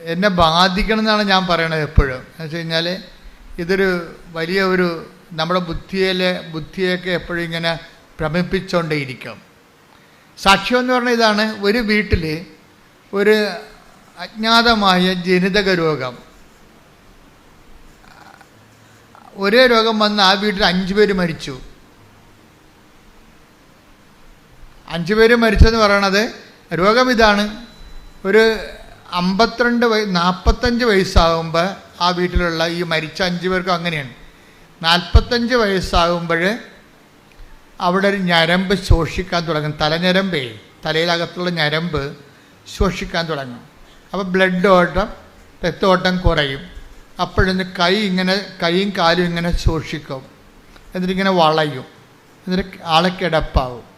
എന്നെ ബാധിക്കണം എന്നാണ് ഞാൻ പറയണത് എപ്പോഴും. എന്ന് വെച്ച് കഴിഞ്ഞാൽ ഇതൊരു വലിയ ഒരു നമ്മുടെ ബുദ്ധിയിലെ ബുദ്ധിയൊക്കെ എപ്പോഴും ഇങ്ങനെ ഭ്രമിപ്പിച്ചുകൊണ്ടേയിരിക്കും സാക്ഷ്യം എന്ന് പറഞ്ഞ ഇതാണ് ഒരു വീട്ടിൽ ഒരു അജ്ഞാതമായ ജനിതക രോഗം. ഒരേ രോഗം വന്ന് ആ വീട്ടിൽ അഞ്ചു പേര് മരിച്ചു. അഞ്ച് പേര് മരിച്ചെന്ന് പറയണത് രോഗം ഇതാണ്. ഒരു അമ്പത്തിരണ്ട് വയ നാൽപ്പത്തഞ്ച് വയസ്സാകുമ്പോൾ ആ വീട്ടിലുള്ള ഈ മരിച്ച അഞ്ച് പേർക്കും അങ്ങനെയാണ്. നാൽപ്പത്തഞ്ച് വയസ്സാകുമ്പോൾ അവിടെ ഒരു ഞരമ്പ് ശോഷിക്കാൻ തുടങ്ങും. തലഞരമ്പേ തലയിലകത്തുള്ള ഞരമ്പ് ശോഷിക്കാൻ തുടങ്ങും. അപ്പോൾ ബ്ലഡ് ഓട്ടം രക്തോട്ടം കുറയും. അപ്പോഴൊന്ന് കൈ ഇങ്ങനെ കൈയും കാലും ഇങ്ങനെ ശോഷിക്കും. എന്നിട്ടിങ്ങനെ വളയും. എന്നിട്ട് ആളെ കിടപ്പാവും.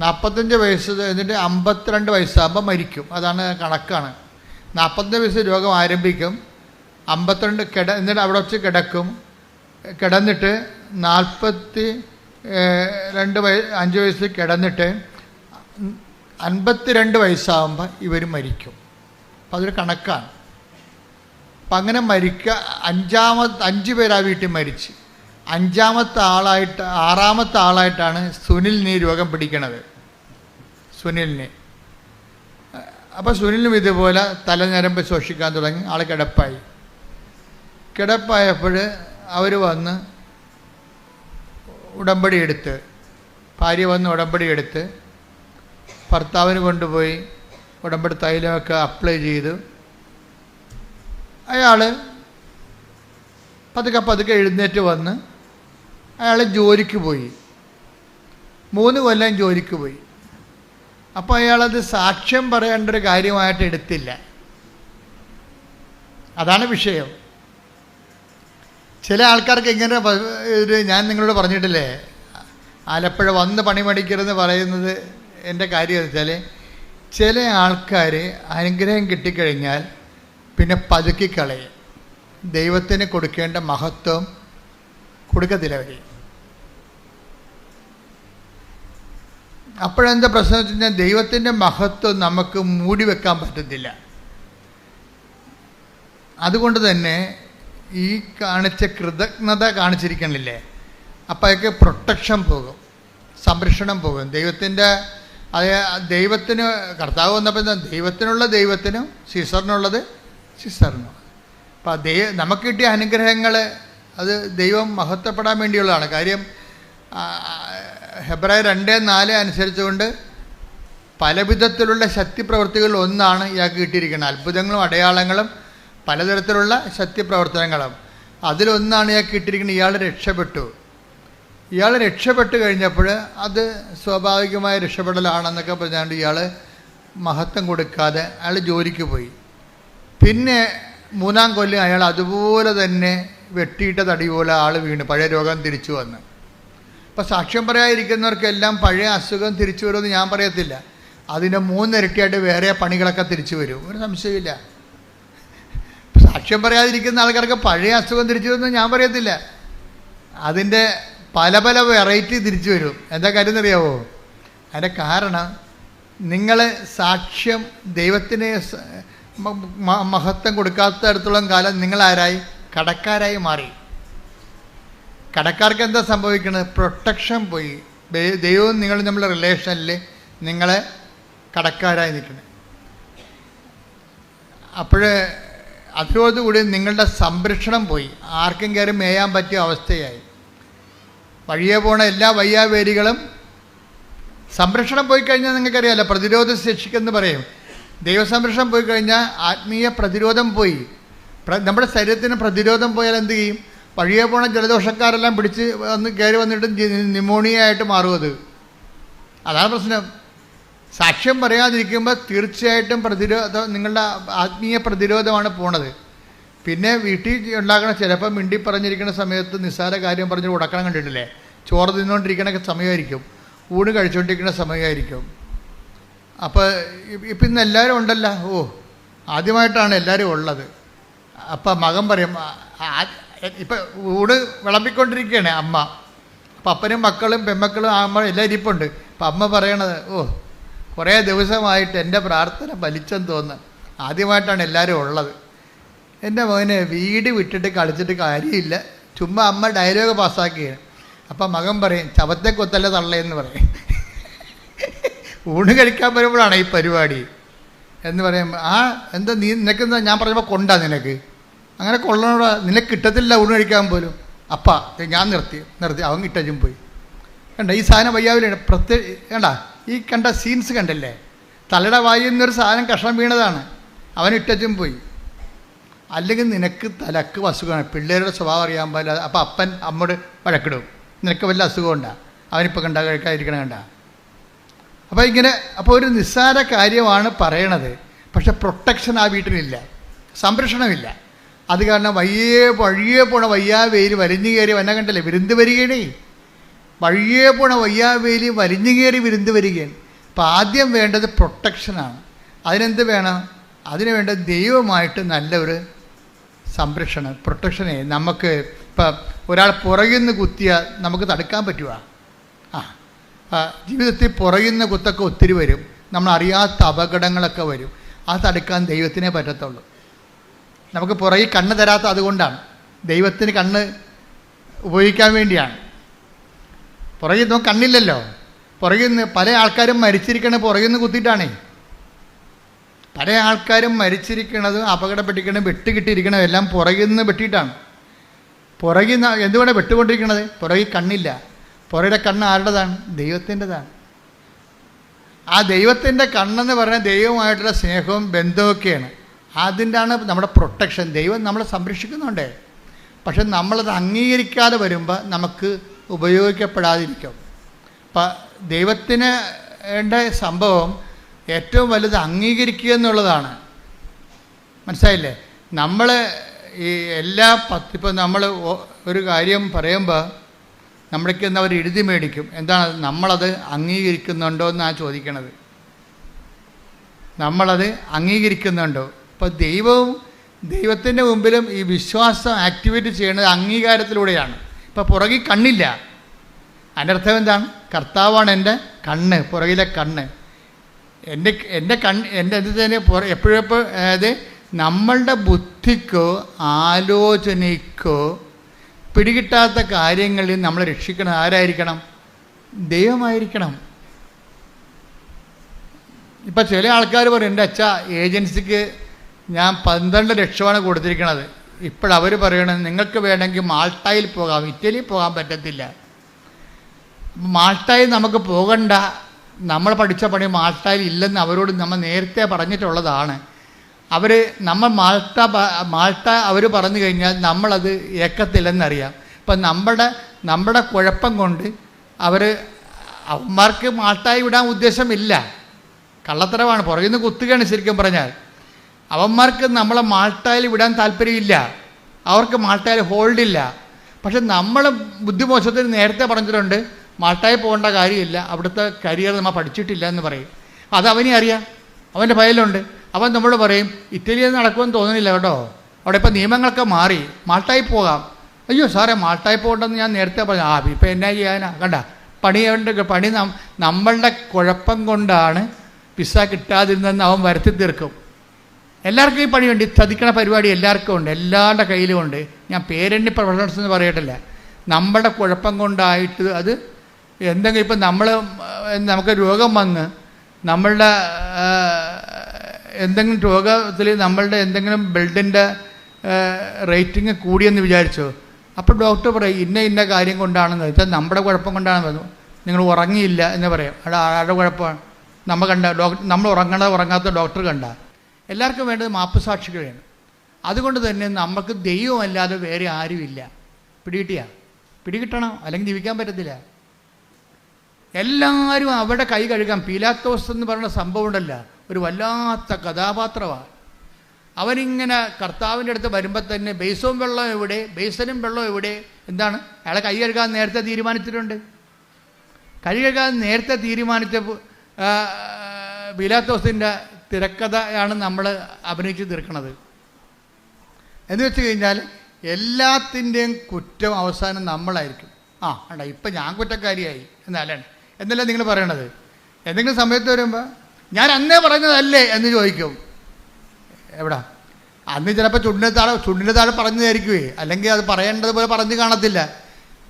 നാൽപ്പത്തഞ്ച് വയസ്സ് എന്നിട്ട് അമ്പത്തിരണ്ട് വയസ്സാകുമ്പോൾ മരിക്കും. അതാണ് കണക്കാണ്. നാൽപ്പത്തഞ്ച് വയസ്സ് രോഗം ആരംഭിക്കും. അമ്പത്തിരണ്ട് കിട എന്നിട്ട് അവിടെ വെച്ച് കിടക്കും. കിടന്നിട്ട് നാൽപ്പത്തി രണ്ട് വയ അഞ്ച് വയസ്സ് കിടന്നിട്ട് അൻപത്തിരണ്ട് വയസ്സാകുമ്പോൾ ഇവർ മരിക്കും. അപ്പം അതൊരു കണക്കാണ്. അപ്പം അങ്ങനെ മരിക്കുക അഞ്ചാമത്തെ അഞ്ച് പേരാ വീട്ടിൽ മരിച്ച്. അഞ്ചാമത്തെ ആളായിട്ട് ആറാമത്തെ ആളായിട്ടാണ് സുനിലിന് ഈ രോഗം പിടിക്കണത്. സുനിലിനെ. അപ്പോൾ സുനിലും ഇതുപോലെ തലഞ്ഞരമ്പ് ശോഷിക്കാൻ തുടങ്ങി. ആൾ കിടപ്പായി. കിടപ്പായപ്പോൾ അവർ വന്ന് ഉടമ്പടി എടുത്ത് ഭാര്യ വന്ന് ഉടമ്പടി എടുത്ത് ഭർത്താവിന് കൊണ്ടുപോയി ഉടമ്പടി തൈലമൊക്കെ അപ്ലൈ ചെയ്തു. അയാൾ പതുക്കെ പതുക്കെ എഴുന്നേറ്റ് വന്ന് അയാൾ ജോലിക്ക് പോയി. മൂന്ന് കൊല്ലം ജോലിക്ക് പോയി. അപ്പോൾ അയാളത് സാക്ഷ്യം പറയേണ്ട ഒരു കാര്യമായിട്ട് എടുത്തില്ല. അതാണ് വിഷയം. ചില ആൾക്കാർക്ക് ഇങ്ങനെ ഒരു ഞാൻ നിങ്ങളോട് പറഞ്ഞിട്ടില്ലേ ആലപ്പുഴ വന്ന് പണി പഠിക്കരുതെന്ന് പറയുന്നത് എന്റെ കാര്യം വെച്ചാൽ ചില ആൾക്കാർ അനുഗ്രഹം കിട്ടിക്കഴിഞ്ഞാൽ പിന്നെ പതുക്കിക്കളയും. ദൈവത്തിന് കൊടുക്കേണ്ട മഹത്വം കൊടുക്കത്തില്ല അവർ അപ്പോഴെന്താ പ്രശ്നം വെച്ച് കഴിഞ്ഞാൽ ദൈവത്തിന്റെ മഹത്വം നമുക്ക് മൂടി വെക്കാൻ പറ്റത്തില്ല. അതുകൊണ്ട് തന്നെ ഈ കാണിച്ച കൃതജ്ഞത കാണിച്ചിരിക്കണില്ലേ? അപ്പം അതൊക്കെ പ്രൊട്ടക്ഷൻ പോകും സംരക്ഷണം പോകും. ദൈവത്തിന്റെ അത് ദൈവത്തിന് കർത്താവ് വന്നപ്പോൾ ദൈവത്തിനുള്ള ദൈവത്തിനും സീസറിനുള്ളത് സീസറിനും. അപ്പോൾ ദൈവ നമുക്ക് കിട്ടിയ അനുഗ്രഹങ്ങൾ അത് ദൈവം മഹത്വപ്പെടാൻ വേണ്ടിയുള്ളതാണ്. കാര്യം ഹെബ്രായ രണ്ട് നാല് അനുസരിച്ചുകൊണ്ട് പലവിധത്തിലുള്ള ശക്തിപ്രവർത്തികൾ ഒന്നാണ് ഇയാൾക്ക് കിട്ടിയിരിക്കുന്നത്. അത്ഭുതങ്ങളും അടയാളങ്ങളും പലതരത്തിലുള്ള ശക്തിപ്രവർത്തനങ്ങളും. അതിലൊന്നാണ് ഇയാൾക്ക് കിട്ടിയിരിക്കുന്നത് ഇയാൾ രക്ഷപ്പെട്ടു. ഇയാൾ രക്ഷപ്പെട്ടു കഴിഞ്ഞപ്പോൾ അത് സ്വാഭാവികമായ രക്ഷപ്പെടലാണെന്നൊക്കെ പറഞ്ഞാണ്ട് ഇയാൾ മഹത്വം കൊടുക്കാതെ അയാൾ ജോലിക്ക് പോയി. പിന്നെ മൂന്നാം കൊല്ലം അയാൾ അതുപോലെ തന്നെ വെട്ടിയിട്ട തടി പോലെ ആൾ വീണ്. പഴയ രോഗം തിരിച്ചു വന്ന്. അപ്പോൾ സാക്ഷ്യം പറയാതിരിക്കുന്നവർക്കെല്ലാം പഴയ അസുഖം തിരിച്ചു വരുമെന്ന് ഞാൻ പറയത്തില്ല. അതിന്റെ മൂന്നിരട്ടിയായിട്ട് വേറെ പണികളൊക്കെ തിരിച്ചു വരും. ഒരു സംശയമില്ല സാക്ഷ്യം പറയാതിരിക്കുന്ന ആൾക്കാർക്ക് പഴയ അസുഖം തിരിച്ചു വരുമെന്ന് ഞാൻ പറയത്തില്ല. അതിന്റെ പല പല വെറൈറ്റി തിരിച്ചു വരും. എന്താ കാര്യം എന്നറിയാവോ? അതിന്റെ കാരണം നിങ്ങൾ സാക്ഷ്യം ദൈവത്തിന് മഹത്വം കൊടുക്കാത്ത കൊടുക്കാത്തടത്തോളം കാലം നിങ്ങളാരായി? കടക്കാരായി മാറി. കടക്കാർക്ക് എന്താ സംഭവിക്കുന്നത് പ്രൊട്ടക്ഷൻ പോയി. ദൈവവും നിങ്ങളും തമ്മിലുള്ള റിലേഷനിൽ നിങ്ങളെ കടക്കാരായി നിൽക്കുന്നത് അപ്പോൾ അതോടുകൂടി നിങ്ങളുടെ സംരക്ഷണം പോയി. ആർക്കും കയറി മേയാൻ പറ്റിയ അവസ്ഥയായി. വഴിയെ പോണ എല്ലാ വയ്യാവേരികളും സംരക്ഷണം പോയി കഴിഞ്ഞാൽ നിങ്ങൾക്കറിയാമല്ലോ പ്രതിരോധ ശിക്ഷിക്കെന്ന് പറയും. ദൈവസംരക്ഷണം പോയി കഴിഞ്ഞാൽ ആത്മീയ പ്രതിരോധം പോയി. നമ്മുടെ ശരീരത്തിന് പ്രതിരോധം പോയാൽ എന്ത് ചെയ്യും? വഴിയെ പോണ ജലദോഷക്കാരെല്ലാം പിടിച്ച് വന്ന് കയറി വന്നിട്ട് ന്യൂമോണിയ ആയിട്ട് മാറും അത്. അതാണ് പ്രശ്നം. സാക്ഷ്യം പറയാതിരിക്കുമ്പോൾ തീർച്ചയായിട്ടും പ്രതിരോധ നിങ്ങളുടെ ആത്മീയ പ്രതിരോധമാണ് പോണത്. പിന്നെ വീട്ടിൽ ഉണ്ടാക്കണ ചിലപ്പോൾ മിണ്ടി പറഞ്ഞിരിക്കുന്ന സമയത്ത് നിസ്സാര കാര്യം പറഞ്ഞ് ഉടക്കണം കണ്ടിട്ടില്ലേ? ചോറ് തിന്നുകൊണ്ടിരിക്കണ സമയമായിരിക്കും. ഊണ് കഴിച്ചുകൊണ്ടിരിക്കുന്ന സമയമായിരിക്കും. അപ്പോൾ ഇപ്പം ഇന്ന് എല്ലാവരും ഉണ്ടല്ലോ. ഓ ആദ്യമായിട്ടാണ് എല്ലാവരും ഉള്ളത്. അപ്പം മകൻ പറയും ഇപ്പം ഊട് വിളമ്പിക്കൊണ്ടിരിക്കുകയാണ് അമ്മ. അപ്പം അപ്പനും മക്കളും പെമ്മക്കളും അമ്മ എല്ലാം ഇരിപ്പുണ്ട്. അപ്പം അമ്മ പറയണത് ഓ കുറേ ദിവസമായിട്ട് എന്റെ പ്രാർത്ഥന ഫലിച്ചെന്ന് തോന്നുന്നു. ആദ്യമായിട്ടാണ് എല്ലാവരും ഉള്ളത്. എന്റെ മകന് വീട് വിട്ടിട്ട് കളിച്ചിട്ട് കാര്യമില്ല. ചുമ്മാ അമ്മ ഡയലോഗ് പാസ്സാക്കിയാണ് അപ്പം മകൻ പറയും ചവത്തെ കൊത്തല്ല തള്ളയെന്ന് പറയും. ഊണ് കഴിക്കാൻ വരുമ്പോഴാണ് ഈ പരിപാടി. എന്ന് പറയുമ്പോൾ ആ എന്താ നീ നിനക്കെന്താ? ഞാൻ പറഞ്ഞപ്പോൾ കൊണ്ടാ നിനക്ക്. അങ്ങനെ കൊള്ളണോടാ. നിനക്ക് കിട്ടത്തില്ല ഊണ് കഴിക്കാൻ പോലും. അപ്പ ഞാൻ നിർത്തി നിർത്തി. അവൻ കിട്ടും പോയി. കണ്ട ഈ സാധനം വയ്യാവില്ല? പ്രത്യേക കണ്ട ഈ കണ്ട സീൻസ് കണ്ടല്ലേ? തലയുടെ വായിൽ നിന്നൊരു സാധനം കഷ്ണം വീണതാണ്. അവൻ ഇട്ടച്ചും പോയി. അല്ലെങ്കിൽ നിനക്ക് തലക്ക് അസുഖമാണ്. പിള്ളേരുടെ സ്വഭാവം അറിയാൻ പാടില്ല. അപ്പം അപ്പൻ അമ്മോട് വഴക്കിടും. നിനക്ക് വല്ല അസുഖമുണ്ടാ അവനിപ്പോൾ കണ്ട കഴിക്കാതിരിക്കണ കണ്ട. അപ്പോൾ ഇങ്ങനെ അപ്പോൾ ഒരു നിസ്സാര കാര്യമാണ് പറയണത്. പക്ഷെ പ്രൊട്ടക്ഷൻ ആ വീട്ടിലില്ല. സംരക്ഷണമില്ല. അത് കാരണം വയ്യേ വഴിയേ പോണ വയ്യാ വെയിൽ വരിഞ്ഞു കയറി വന്ന കണ്ടല്ലേ? വിരുന്ന് വരികയാണേ. വഴിയേ പോണ വയ്യാ വേലി വരിഞ്ഞു കയറി വിരുന്ന് വരികയാണ്. അപ്പം ആദ്യം വേണ്ടത് പ്രൊട്ടക്ഷനാണ് അതിനെന്ത് വേണം? അതിന് വേണ്ട ദൈവമായിട്ട് നല്ലൊരു സംരക്ഷണം പ്രൊട്ടക്ഷനെ നമുക്ക് ഇപ്പം ഒരാൾ പുറകിൽ കുത്തിയാൽ നമുക്ക് തടുക്കാൻ പറ്റുക ആ ജീവിതത്തിൽ പുറകിൽ കുത്തൊക്കെ ഒത്തിരി വരും. നമ്മൾ അറിയാത്ത അപകടങ്ങളൊക്കെ വരും. അത് തടുക്കാൻ ദൈവത്തിനെ പറ്റത്തുള്ളൂ. നമുക്ക് പുറകിൽ കണ്ണ് തരാത്ത അതുകൊണ്ടാണ്. ദൈവത്തിന് കണ്ണ് ഉപയോഗിക്കാൻ വേണ്ടിയാണ്. പുറകിൽ നമുക്ക് കണ്ണില്ലല്ലോ. പുറകിൽ നിന്ന് പല ആൾക്കാരും മരിച്ചിരിക്കണ പുറകിൽ നിന്ന് കുത്തിയിട്ടാണേ. പല ആൾക്കാരും മരിച്ചിരിക്കണതും അപകടപ്പെട്ടിരിക്കണതും വെട്ടുകിട്ടിയിരിക്കണതും എല്ലാം പുറകിൽ നിന്ന് വെട്ടിയിട്ടാണ്. പുറകിൽ നിന്ന് എന്തുകൊണ്ടാണ് വെട്ടുകൊണ്ടിരിക്കണത്? പുറകിൽ കണ്ണില്ല. പുറകിലെ കണ്ണ് ആരുടേതാണ്? ദൈവത്തിന്റെതാണ്. ആ ദൈവത്തിന്റെ കണ്ണെന്ന് പറഞ്ഞാൽ ദൈവമായിട്ടുള്ള സ്നേഹവും ബന്ധമൊക്കെയാണ് അതിന്റെയാണ് നമ്മുടെ പ്രൊട്ടക്ഷൻ ദൈവം നമ്മളെ സംരക്ഷിക്കുന്നുണ്ട്. പക്ഷെ നമ്മളത് അംഗീകരിക്കാതെ വരുമ്പോൾ നമുക്ക് ഉപയോഗിക്കപ്പെടാതിരിക്കും. അപ്പം ദൈവത്തിന് വേണ്ട സംഭവം ഏറ്റവും വലുത് അംഗീകരിക്കുക എന്നുള്ളതാണ്. മനസ്സിലായില്ലേ? നമ്മൾ ഈ എല്ലാ പത്ത് ഇപ്പം നമ്മൾ ഒരു കാര്യം പറയുമ്പോൾ നമ്മളേക്ക് എന്താ അവർ എഴുതി മേടിക്കും. എന്താണ് നമ്മളത് അംഗീകരിക്കുന്നുണ്ടോ എന്നാണ് ചോദിക്കണത്. നമ്മളത് അംഗീകരിക്കുന്നുണ്ടോ? ഇപ്പോൾ ദൈവവും ദൈവത്തിന്റെ മുമ്പിലും ഈ വിശ്വാസം ആക്ടിവേറ്റ് ചെയ്യുന്നത് അംഗീകാരത്തിലൂടെയാണ്. ഇപ്പോൾ പുറകിൽ കണ്ണില്ല. അതിന്റെ അർത്ഥം എന്താണ്? കർത്താവാണ് എന്റെ കണ്ണ് പുറകിലെ കണ്ണ്. എന്റെ എന്റെ കണ്ണ് എന്റെ തന്നെ പുറ എപ്പോഴും എപ്പോഴും അതായത് നമ്മളുടെ ബുദ്ധിക്കോ ആലോചനയ്ക്കോ പിടികിട്ടാത്ത കാര്യങ്ങളിൽ നമ്മൾ രക്ഷിക്കണം. ആരായിരിക്കണം? ദൈവമായിരിക്കണം. ഇപ്പം ചില ആൾക്കാർ പറയും എന്റെ അച്ഛ ഏജൻസിക്ക് ഞാൻ പന്ത്രണ്ട് ലക്ഷമാണ് കൊടുത്തിരിക്കണത്. ഇപ്പോഴവർ പറയണത് നിങ്ങൾക്ക് വേണമെങ്കിൽ മാൾട്ടായിൽ പോകാം ഇറ്റലിയിൽ പോകാൻ പറ്റത്തില്ല. മാൾട്ടായിൽ നമുക്ക് പോകണ്ട. നമ്മൾ പഠിച്ച പണി മാൾട്ടായിൽ ഇല്ലെന്ന് അവരോട് നമ്മൾ നേരത്തെ പറഞ്ഞിട്ടുള്ളതാണ്. അവർ നമ്മൾ മാൾട്ട മാൾട്ട അവർ പറഞ്ഞു കഴിഞ്ഞാൽ നമ്മളത് ഏക്കത്തില്ലെന്നറിയാം. ഇപ്പം നമ്മുടെ നമ്മുടെ കുഴപ്പം കൊണ്ട് അവർ അവന്മാർക്ക് മാൾട്ടായി വിടാൻ ഉദ്ദേശമില്ല. കള്ളത്തരമാണ്. പുറകിൽ നിന്ന് കുത്തുകയാണ് ശരിക്കും പറഞ്ഞാൽ. അവന്മാർക്ക് നമ്മളെ മാൾട്ടായിൽ വിടാൻ താല്പര്യമില്ല. അവർക്ക് മാൾട്ടായിൽ ഇല്ല പക്ഷെ നമ്മൾ ബുദ്ധിമോശത്തിന് നേരത്തെ പറഞ്ഞിട്ടുണ്ട് മാൾട്ടായിൽ പോകേണ്ട കാര്യമില്ല. അവിടുത്തെ കരിയർ നമ്മൾ പഠിച്ചിട്ടില്ല എന്ന് പറയും. അത് അവനെ അറിയാം. അവന്റെ ഫയലുണ്ട് അവൻ നമ്മൾ പറയും ഇറ്റലിയിൽ നടക്കുമെന്ന് തോന്നുന്നില്ല കേട്ടോ. അവിടെ ഇപ്പോൾ നിയമങ്ങളൊക്കെ മാറി. മാൾട്ടായി പോകാം. അയ്യോ സാറേ മാൾട്ടായി പോകണ്ടെന്ന് ഞാൻ നേരത്തെ പറഞ്ഞു. ആ ഇപ്പം എന്നാ ചെയ്യാനാ? കണ്ട പണി അവന്റെ പണി നമ്മളുടെ കുഴപ്പം കൊണ്ടാണ് വിസ കിട്ടാതിരുന്നെന്ന് അവൻ വരുത്തി തീർക്കും. എല്ലാവർക്കും ഈ പണി വേണ്ടി ചതിക്കണ പരിപാടി എല്ലാവർക്കും ഉണ്ട്. എല്ലാവരുടെ കയ്യിലും ഉണ്ട് ഞാൻ പേരെണ്ണി പ്രൊഫഷണൽസ് എന്ന് പറയട്ടില്ല. നമ്മുടെ കുഴപ്പം കൊണ്ടായിട്ട് അത് എന്തെങ്കിലും ഇപ്പം നമ്മൾ നമുക്ക് രോഗം വന്ന് നമ്മളുടെ എന്തെങ്കിലും രോഗത്തിൽ നമ്മളുടെ എന്തെങ്കിലും ബ്ലഡിന്റെ റേറ്റിംഗ് കൂടിയെന്ന് വിചാരിച്ചോ? അപ്പോൾ ഡോക്ടർ പറയും ഇന്ന ഇന്ന കാര്യം കൊണ്ടാണെന്ന്. വെച്ചാൽ നമ്മുടെ കുഴപ്പം കൊണ്ടാണെന്ന് പറഞ്ഞു. നിങ്ങൾ ഉറങ്ങിയില്ല എന്ന് പറയാം. അവിടെ ആരുടെ കുഴപ്പമാണ്? നമ്മൾ കണ്ട ഡോക്ടർ നമ്മൾ ഉറങ്ങണ ഉറങ്ങാത്ത ഡോക്ടർ കണ്ട. എല്ലാവർക്കും വേണ്ടത് മാപ്പ് സാക്ഷികളാണ് അതുകൊണ്ട് തന്നെ നമുക്ക് ദൈവമല്ലാതെ വേറെ ആരുമില്ല. പിടികിട്ടിയ? പിടികിട്ടണം. അല്ലെങ്കിൽ ജീവിക്കാൻ പറ്റത്തില്ല. എല്ലാവരും അവിടെ കൈ കഴുകാം. പീലാത്തോസ് എന്ന് പറയുന്ന സംഭവം ഉണ്ടല്ല. ഒരു വല്ലാത്ത കഥാപാത്രമാണ് അവനിങ്ങനെ കർത്താവിന്റെ അടുത്ത് വരുമ്പോൾ തന്നെ ബേസവും വെള്ളം എവിടെ? ബേസനും വെള്ളം എവിടെ? എന്താണ്? അയാളെ കൈ കഴുകാൻ നേരത്തെ തീരുമാനിച്ചിട്ടുണ്ട്. കൈ കഴുകാൻ നേരത്തെ തീരുമാനിച്ച ബിലാത്തോസിന്റെ തിരക്കഥയാണ് നമ്മൾ അഭിനയിച്ച് തീർക്കണത്. എന്ന് വെച്ച് കഴിഞ്ഞാൽ എല്ലാത്തിന്റെയും കുറ്റം അവസാനം നമ്മളായിരിക്കും. ആ അണ്ട ഇപ്പം ഞാൻ കുറ്റക്കാരിയായി എന്നാലാണ്. എന്നല്ല നിങ്ങൾ പറയണത്? എന്തെങ്കിലും സമയത്ത് വരുമ്പോൾ ഞാൻ അന്നേ പറഞ്ഞതല്ലേ എന്ന് ചോദിക്കും. എവിടാ? അന്ന് ചിലപ്പോൾ ചുണ്ടിന്റെ താഴെ ചുണ്ടിന്റെ താഴെ പറഞ്ഞതായിരിക്കുമേ അല്ലെങ്കിൽ അത് പറയേണ്ടതുപോലെ പറഞ്ഞു കാണത്തില്ല.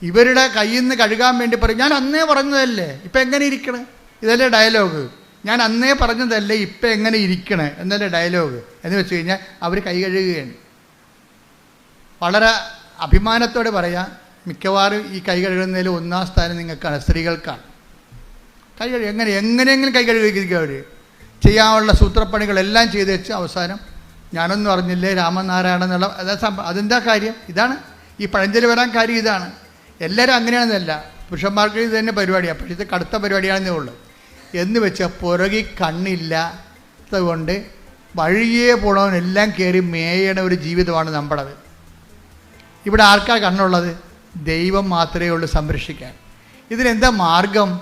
ഇവരുടെ കയ്യിൽ നിന്ന് കഴുകാൻ വേണ്ടി പറയും ഞാൻ അന്നേ പറഞ്ഞതല്ലേ? ഇപ്പം എങ്ങനെ ഇരിക്കണേ? ഇതല്ലേ ഡയലോഗ് ഞാൻ അന്നേ പറഞ്ഞതല്ലേ ഇപ്പം എങ്ങനെ ഇരിക്കണേ എന്നല്ലേ ഡയലോഗ് എന്ന് വെച്ച് കഴിഞ്ഞാൽ അവർ കൈ കഴുകുകയാണ്. വളരെ അഭിമാനത്തോടെ പറയാം മിക്കവാറും ഈ കൈ കഴുകുന്നതിൽ ഒന്നാം സ്ഥാനം നിങ്ങൾക്കാണ് സ്ത്രീകൾക്കാണ്. കൈ കഴുകി എങ്ങനെ എങ്ങനെയെങ്കിലും കൈ കഴുകിയിരിക്കുക അവർ ചെയ്യാനുള്ള സൂത്രപ്പണികളെല്ലാം ചെയ്ത് വെച്ച് അവസാനം ഞാനൊന്നും അറിഞ്ഞില്ലേ രാമനാരായണ എന്നുള്ള അതാ അതെന്താ കാര്യം? ഇതാണ്. ഈ പഴഞ്ചൊല്ലി വരാൻ കാര്യം ഇതാണ്. എല്ലാവരും അങ്ങനെയാണെന്നല്ല. പുരുഷന്മാർക്ക് ഇത് തന്നെ പരിപാടിയാണ് പക്ഷേ ഇത് കടുത്ത പരിപാടിയാണെന്നേ ഉള്ളൂ. എന്ന് വെച്ചാൽ പുറകി കണ്ണില്ല. അതുകൊണ്ട് വഴിയേ പോണവനെല്ലാം കയറി മേയണ ഒരു ജീവിതമാണ് നമ്മുടേത്. ഇവിടെ ആർക്കാ കണ്ണുള്ളത്? ദൈവം മാത്രമേ ഉള്ളൂ സംരക്ഷിക്കാൻ. ഇതിനെന്താ മാർഗം?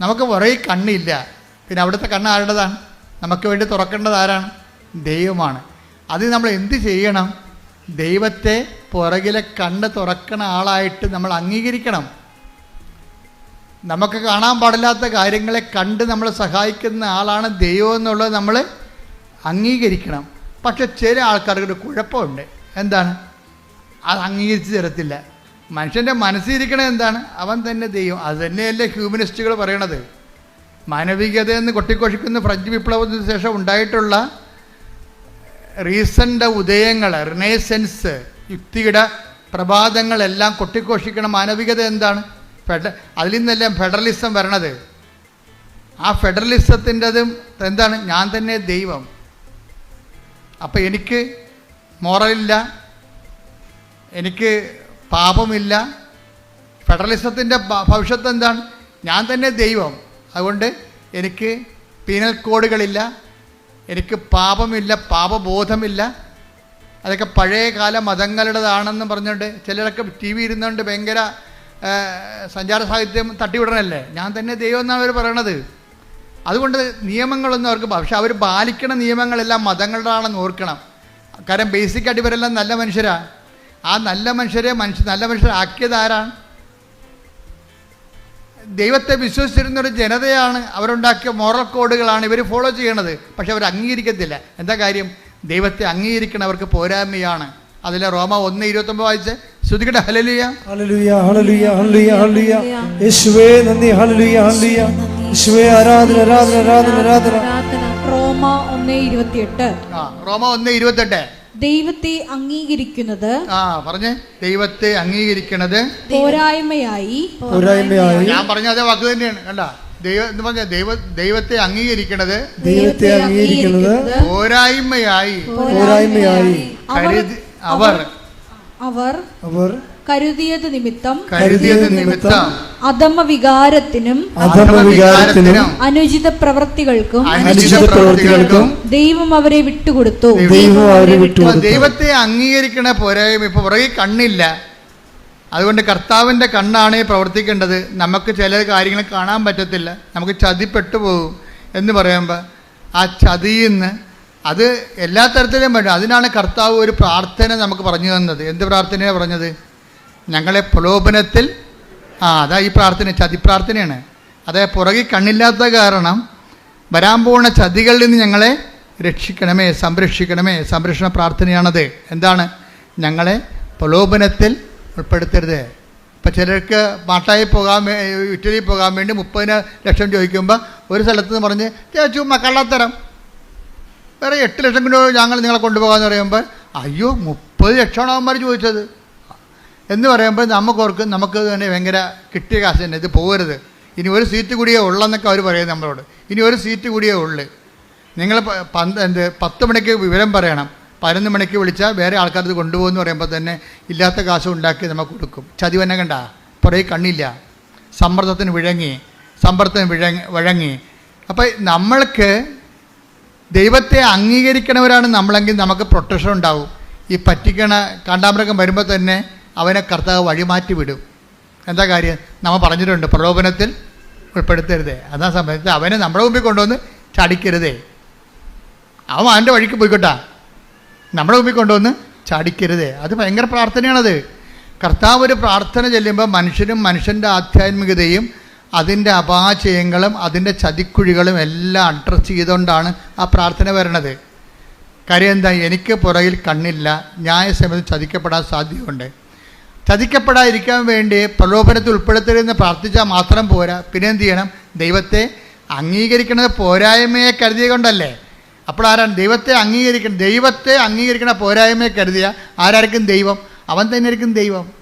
നമുക്ക് പുറകെ കണ്ണില്ല. പിന്നെ അവിടുത്തെ കണ്ണ് ആരുടേതാണ്? നമുക്ക് വേണ്ടി തുറക്കേണ്ടത് ആരാണ്? ദൈവമാണ്. അത് നമ്മൾ എന്ത് ചെയ്യണം? ദൈവത്തെ പുറകിലെ കണ്ണ് തുറക്കണ ആളായിട്ട് നമ്മൾ അംഗീകരിക്കണം. നമുക്ക് കാണാൻ പാടില്ലാത്ത കാര്യങ്ങളെ കണ്ട് നമ്മളെ സഹായിക്കുന്ന ആളാണ് ദൈവം എന്നുള്ളത് നമ്മൾ അംഗീകരിക്കണം. പക്ഷെ ചില ആൾക്കാർക്ക് ഒരു കുഴപ്പമുണ്ട്. എന്താണ്? അത് അംഗീകരിച്ച് തരത്തില്ല. മനുഷ്യന്റെ മനസ്സിരിക്കണത് എന്താണ്? അവൻ തന്നെ ദൈവം. അത് തന്നെയല്ലേ ഹ്യൂമനിസ്റ്റുകൾ പറയണത്. മാനവികത എന്ന് കൊട്ടിക്കൊഷിക്കുന്ന ഫ്രഞ്ച് വിപ്ലവത്തിന് ശേഷം ഉണ്ടായിട്ടുള്ള റീസന്റെ ഉദയങ്ങൾ റിനേസൻസ് യുക്തിയുടെ പ്രഭാതങ്ങളെല്ലാം കൊട്ടിക്കോഷിക്കണ മാനവികത എന്താണ്? ഫെഡ അതിൽ നിന്നെല്ലാം ഫെഡറലിസം വരണത്. ആ ഫെഡറലിസത്തിന്റെതും എന്താണ്? ഞാൻ തന്നെ ദൈവം. അപ്പം എനിക്ക് മോറലില്ല എനിക്ക് പാപമില്ല. ഫെഡറലിസത്തിന്റെ ഭവിഷ്യത്ത് എന്താണ് ഞാൻ തന്നെ ദൈവം. അതുകൊണ്ട് എനിക്ക് പീനൽ കോഡുകളില്ല എനിക്ക് പാപമില്ല പാപബോധമില്ല. അതൊക്കെ പഴയകാല മതങ്ങളുടേതാണെന്ന് പറഞ്ഞുകൊണ്ട് ചിലരൊക്കെ ടി വി ഇരുന്നുകൊണ്ട് ഭയങ്കര സഞ്ചാര സാഹിത്യം തട്ടിവിടണല്ലേ? ഞാൻ തന്നെ ദൈവം എന്നാണ് അവർ പറയണത്. അതുകൊണ്ട് നിയമങ്ങളൊന്നും അവർക്ക് പക്ഷെ അവർ പാലിക്കണ നിയമങ്ങളെല്ലാം മതങ്ങളുടെയാണെന്ന് ഓർക്കണം. കാരണം ബേസിക്കായിട്ട് ഇവരെല്ലാം നല്ല മനുഷ്യരാണ് ആ നല്ല മനുഷ്യരെ മനുഷ്യ നല്ല മനുഷ്യരാക്കിയത് ആരാണ് ദൈവത്തെ വിശ്വസിച്ചിരുന്നൊരു ജനതയാണ് അവരുണ്ടാക്കിയ മോറൽ കോഡുകളാണ് ഇവർ ഫോളോ ചെയ്യണത്. പക്ഷെ അവർ അംഗീകരിക്കത്തില്ല എന്താ കാര്യം? ദൈവത്തെ അംഗീകരിക്കണവർക്ക് പോരായ്മയാണ്. അതിലെ റോമ ഒന്ന് ഇരുപത്തൊമ്പത് വായിച്ച് ശ്രുതിക്കട്ടെ ഹലലുയ ഹല്ലേലൂയ ഹല്ലേലൂയ ഹല്ലേലൂയ ഹല്ലേലൂയ. യേശുവേ നന്ദി ഹല്ലേലൂയ ഹല്ലേലൂയ. യേശുവേ ആരാധന ആരാധന ആരാധന ആരാധന. റോമ ഒന്ന് ഇരുപത്തിയെട്ട്. ആ റോമ ഒന്ന് ഇരുപത്തെട്ട്. ദൈവത്തെ അംഗീകരിക്കുന്നത് ആ പറഞ്ഞേ. ദൈവത്തെ അംഗീകരിക്കുന്നത് പോരായ്മയായി. പോരായ്മയായി. ഞാൻ പറഞ്ഞ അതേ വാക്ക് തന്നെയാണ് കണ്ട? ദൈവം എന്ന് പറഞ്ഞ ദൈവ ദൈവത്തെ അംഗീകരിക്കണത് ദൈവത്തെ അംഗീകരിക്കുന്നത് പോരായ്മയായി. പോരായ്മയായി. കരുതി അവർ അവർ അവർ കരുതിയത് നിമിത്തം കരുതിയത് നിമിത്തം അധമ വികാരത്തിനും അധമവികാരത്തിനും അനുചിത പ്രവൃത്തികൾക്കും അനുചിത പ്രവൃത്തികൾക്കും ദൈവം അവരെ വിട്ടുകൊടുത്തു. ദൈവം അവരെ വിട്ടുകൊടുത്തു. ദൈവത്തെ അംഗീകരിക്കണ പോരായ്മ ഇപ്പൊ പുറകെ കണ്ണില്ല. അതുകൊണ്ട് കർത്താവിന്റെ കണ്ണാണ് പ്രവർത്തിക്കേണ്ടത്. നമുക്ക് ചില കാര്യങ്ങൾ കാണാൻ പറ്റത്തില്ല. നമുക്ക് ചതിപ്പെട്ടു പോകും എന്ന് പറയുമ്പോൾ ആ ചതിയിൽ നിന്ന് അത് എല്ലാ തരത്തിലും വേണ്ട അതിനാണ് കർത്താവ് ഒരു പ്രാർത്ഥന നമുക്ക് പറഞ്ഞു തന്നത്. എന്ത് പ്രാർത്ഥനയാണ് പറഞ്ഞത്? ഞങ്ങളെ പ്രലോഭനത്തിൽ ആ അതാ ഈ പ്രാർത്ഥന ചതി പ്രാർത്ഥനയാണ് അതായത് പുറകിൽ കണ്ണില്ലാത്ത കാരണം വരാൻ പോകുന്ന ചതികളിൽ നിന്ന് ഞങ്ങളെ രക്ഷിക്കണമേ സംരക്ഷിക്കണമേ. സംരക്ഷണ പ്രാർത്ഥനയാണത്. എന്താണ്? ഞങ്ങളെ പ്രലോഭനത്തിൽ ഉൾപ്പെടുത്തരുത്. ഇപ്പം ചിലർക്ക് മാട്ടായി പോകാൻ ഇറ്റലിയിൽ ഇറ്റലി പോകാൻ വേണ്ടി മുപ്പതിന് ലക്ഷം ചോദിക്കുമ്പോൾ ഒരു സ്ഥലത്ത് നിന്ന് പറഞ്ഞ് ചേച്ചു ചുമ്മാ കള്ളത്തരം. വേറെ എട്ട് ലക്ഷം കിലോ ഞങ്ങൾ നിങ്ങളെ കൊണ്ടുപോകാമെന്ന് പറയുമ്പോൾ അയ്യോ മുപ്പത് ലക്ഷമാണ് അവന്മാർ ചോദിച്ചത്? എന്ന് പറയുമ്പോൾ നമുക്ക് ഓർക്കും നമുക്ക് തന്നെ ഭയങ്കര കിട്ടിയ കാശ് തന്നെ ഇത് പോകരുത്. ഇനി ഒരു സീറ്റ് കൂടിയേ ഉള്ളെന്നൊക്കെ അവർ പറയും നമ്മളോട്. ഇനി ഒരു സീറ്റ് കൂടിയേ ഉള്ളു. നിങ്ങൾ പന്ത് എന്ത് പത്ത് മണിക്ക് വിവരം പറയണം. പതിനൊന്ന് മണിക്ക് വിളിച്ചാൽ വേറെ ആൾക്കാർ ഇത് കൊണ്ടുപോകുമെന്ന് പറയുമ്പോൾ തന്നെ ഇല്ലാത്ത കാശ് ഉണ്ടാക്കി നമുക്ക് കൊടുക്കും. ചതി വന്നെ കണ്ട? പുറകെ കണ്ണില്ല. സമ്മർദ്ദത്തിന് വിഴങ്ങി സമ്മർദ്ദത്തിന് വിഴങ്ങി വഴങ്ങി. അപ്പോൾ നമ്മൾക്ക് ദൈവത്തെ അംഗീകരിക്കണവരാണ് നമ്മളെങ്കിൽ നമുക്ക് പ്രൊട്ടക്ഷൻ ഉണ്ടാവും. ഈ പറ്റിക്കണ കാണ്ടാമൃഗം വരുമ്പോൾ തന്നെ അവനെ കർത്താവ് വഴിമാറ്റി വിടും എന്താ കാര്യം? നമ്മൾ പറഞ്ഞിട്ടുണ്ട് പ്രലോഭനത്തിൽ ഉൾപ്പെടുത്തരുതേ. അതാ സംബന്ധിച്ച് അവനെ നമ്മുടെ മുമ്പിൽ കൊണ്ടുവന്ന് ചാടിക്കരുതേ. അവൻ അവന്റെ വഴിക്ക് പോയിക്കോട്ടാ. നമ്മുടെ മുമ്പിൽ കൊണ്ടുവന്ന് ചാടിക്കരുതേ. അത് ഭയങ്കര പ്രാർത്ഥനയാണത്. കർത്താവ് ഒരു പ്രാർത്ഥന ചെല്ലുമ്പോൾ മനുഷ്യനും മനുഷ്യന്റെ ആധ്യാത്മികതയും അതിന്റെ അപാചയങ്ങളും അതിന്റെ ചതിക്കുഴികളും എല്ലാം അഡ്രസ്സ് ചെയ്തുകൊണ്ടാണ് ആ പ്രാർത്ഥന വരണത്. കാര്യം എന്താ? എനിക്ക് പുറകിൽ കണ്ണില്ല. ന്യായസമയത്ത് ചതിക്കപ്പെടാൻ സാധ്യതയുണ്ട്. ചതിക്കപ്പെടാതിരിക്കാൻ വേണ്ടി പ്രലോഭനത്തിൽ ഉൾപ്പെടുത്തരുതെന്ന് പ്രാർത്ഥിച്ചാൽ മാത്രം പോരാ. പിന്നെ എന്ത് ചെയ്യണം? ദൈവത്തെ അംഗീകരിക്കുന്നത് പോരായ്മയെ കരുതിയ കൊണ്ടല്ലേ? അപ്പോൾ ആരാണ്? ദൈവത്തെ അംഗീകരിക്കണം. ദൈവത്തെ അംഗീകരിക്കണ പോരായ്മയെ കരുതിയ ആരായിരിക്കും ദൈവം? അവൻ തന്നെ ആയിരിക്കും ദൈവം.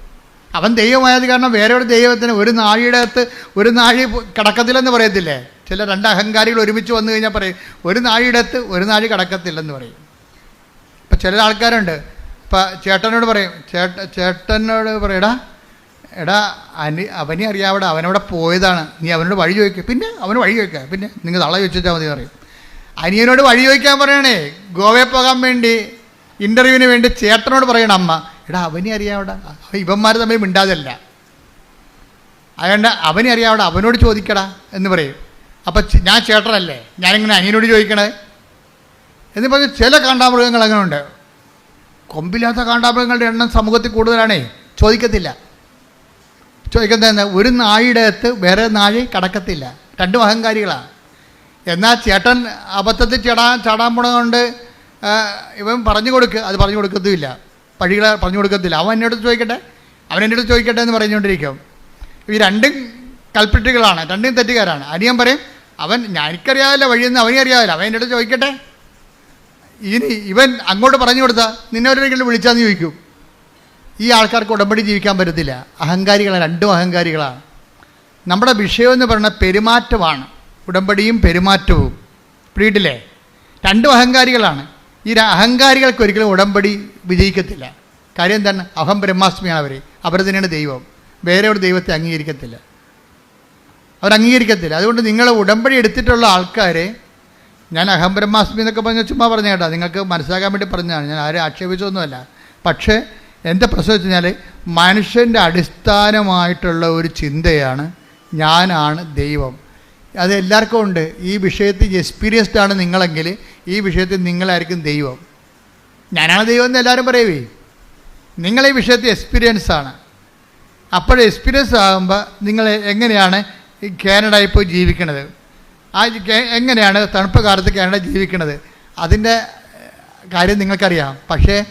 അവൻ ദൈവമായത് കാരണം വേറെ ഒരു ദൈവത്തിന് ഒരു നാഴിയുടെ അകത്ത് ഒരു നാഴി കിടക്കത്തില്ലെന്ന് പറയത്തില്ലേ? ചില രണ്ട് അഹങ്കാരികൾ ഒരുമിച്ച് വന്നു കഴിഞ്ഞാൽ പറയും ഒരു നാഴിയുടെ അകത്ത് ഒരു നാഴി കിടക്കത്തില്ലെന്ന് പറയും. ഇപ്പം ചില ആൾക്കാരുണ്ട്. ഇപ്പം ചേട്ടനോട് പറയും ചേട്ട ചേട്ടനോട് പറയും എടാ അനി അവനെ അറിയാവിടെ അവനവിടെ പോയതാണ്. നീ അവനോട് വഴി ചോദിക്കുക പിന്നെ അവന് വഴി ചോദിക്കുക പിന്നെ നിങ്ങൾ തള ചോദിച്ചാൽ മതി പറയും. അനിയനോട് വഴി ചോദിക്കാൻ പറയണേ ഗോവയിൽ പോകാൻ വേണ്ടി ഇന്റർവ്യൂവിന് വേണ്ടി ചേട്ടനോട് പറയണം അമ്മ. എടാ അവനെ അറിയാവിടെ ഇവന്മാർ തമ്മിൽ മിണ്ടാതല്ല അതുകൊണ്ട് അവനെ അറിയാവിടെ അവനോട് ചോദിക്കടാ എന്ന് പറയും. അപ്പം ഞാൻ ചേട്ടനല്ലേ? ഞാനിങ്ങനെ അനിയനോട് ചോദിക്കണേ. എന്ന് പറഞ്ഞ് ചില കാണ്ടാമൃഗങ്ങൾ അങ്ങനെ ഉണ്ട് കൊമ്പില്ലാത്ത കാണ്ടാമൃഗങ്ങളുടെ എണ്ണം സമൂഹത്തിൽ കൂടുതലാണേ. ചോദിക്കത്തില്ല. ചോദിക്കുന്നതെന്ന് ഒരു നായിയുടെ അകത്ത് വേറെ നാഴി കടക്കത്തില്ല. രണ്ടും അഹങ്കാരികളാണ് എന്നാൽ ചേട്ടൻ അബദ്ധത്തിൽ ചാടാൻ ചാടാൻ പോണതുകൊണ്ട് ഇവൻ പറഞ്ഞു കൊടുക്കുക അത് പറഞ്ഞു കൊടുക്കത്തുമില്ല. പഴികളെ പറഞ്ഞു കൊടുക്കത്തില്ല. അവൻ എന്നോട് ചോദിക്കട്ടെ? അവൻ അടുത്ത് ചോദിക്കട്ടെ എന്ന് പറഞ്ഞുകൊണ്ടിരിക്കും. ഈ രണ്ടും കൽപ്പിട്ടുകളാണ് രണ്ടും തെറ്റുകാരാണ്. അനിയൻ പറയും അവൻ ഞാൻ എനിക്കറിയാവില്ല വഴിയെന്ന് അവനെ അറിയാവില്ല. അവൻ എന്റെ അടുത്ത് ചോദിക്കട്ടെ? ഇനി ഇവൻ അങ്ങോട്ട് പറഞ്ഞു കൊടുത്താൽ നിന്നെ ഒരിക്കലും വിളിച്ചാന്ന് ചോദിക്കും. ഈ ആൾക്കാർക്ക് ഉടമ്പടി ജീവിക്കാൻ പറ്റത്തില്ല. അഹങ്കാരികളാണ് രണ്ടും അഹങ്കാരികളാണ്. നമ്മുടെ വിഷയം എന്ന് പറയുന്ന പെരുമാറ്റമാണ്. ഉടമ്പടിയും പെരുമാറ്റവും. വീട്ടിലെ രണ്ടും അഹങ്കാരികളാണ്. ഈ അഹങ്കാരികൾക്ക് ഒരിക്കലും ഉടമ്പടി വിജയിക്കത്തില്ല. കാര്യം എന്താണ്? അഹം ബ്രഹ്മാസ്മിയാണ് അവർ അവർ തന്നെയാണ് ദൈവം. വേറെ ഒരു ദൈവത്തെ അംഗീകരിക്കത്തില്ല. അവർ അംഗീകരിക്കത്തില്ല. അതുകൊണ്ട് നിങ്ങൾ ഉടമ്പടി എടുത്തിട്ടുള്ള ആൾക്കാരെ ഞാൻ അഹം ബ്രഹ്മാസ്മി എന്നൊക്കെ പറഞ്ഞ ചുമ്മാ പറഞ്ഞ കേട്ടോ. നിങ്ങൾക്ക് മനസ്സിലാക്കാൻ വേണ്ടി പറഞ്ഞതാണ്. ഞാൻ ആരും ആക്ഷേപിച്ചൊന്നുമല്ല. പക്ഷേ എന്റെ പ്രശ്നം വെച്ച് കഴിഞ്ഞാൽ മനുഷ്യന്റെ അടിസ്ഥാനമായിട്ടുള്ള ഒരു ചിന്തയാണ് ഞാനാണ് ദൈവം. അത് എല്ലാവർക്കും ഉണ്ട്. ഈ വിഷയത്തിൽ എക്സ്പീരിയൻസ്ഡ് ആണ് നിങ്ങളെങ്കിൽ ഈ വിഷയത്തിൽ നിങ്ങളായിരിക്കും ദൈവം. ഞാനാണ് ദൈവം എന്ന് എല്ലാവരും പറയുവേ. നിങ്ങൾ ഈ വിഷയത്തിൽ എക്സ്പീരിയൻസ് ആണ്. അപ്പോൾ എക്സ്പീരിയൻസ് ആകുമ്പോൾ നിങ്ങൾ എങ്ങനെയാണ് ഈ കാനഡയിൽ പോയി ജീവിക്കണത് ആ എങ്ങനെയാണ് തണുപ്പ് കാലത്ത് കാനഡ ജീവിക്കണത് അതിന്റെ കാര്യം നിങ്ങൾക്കറിയാം. പക്ഷേ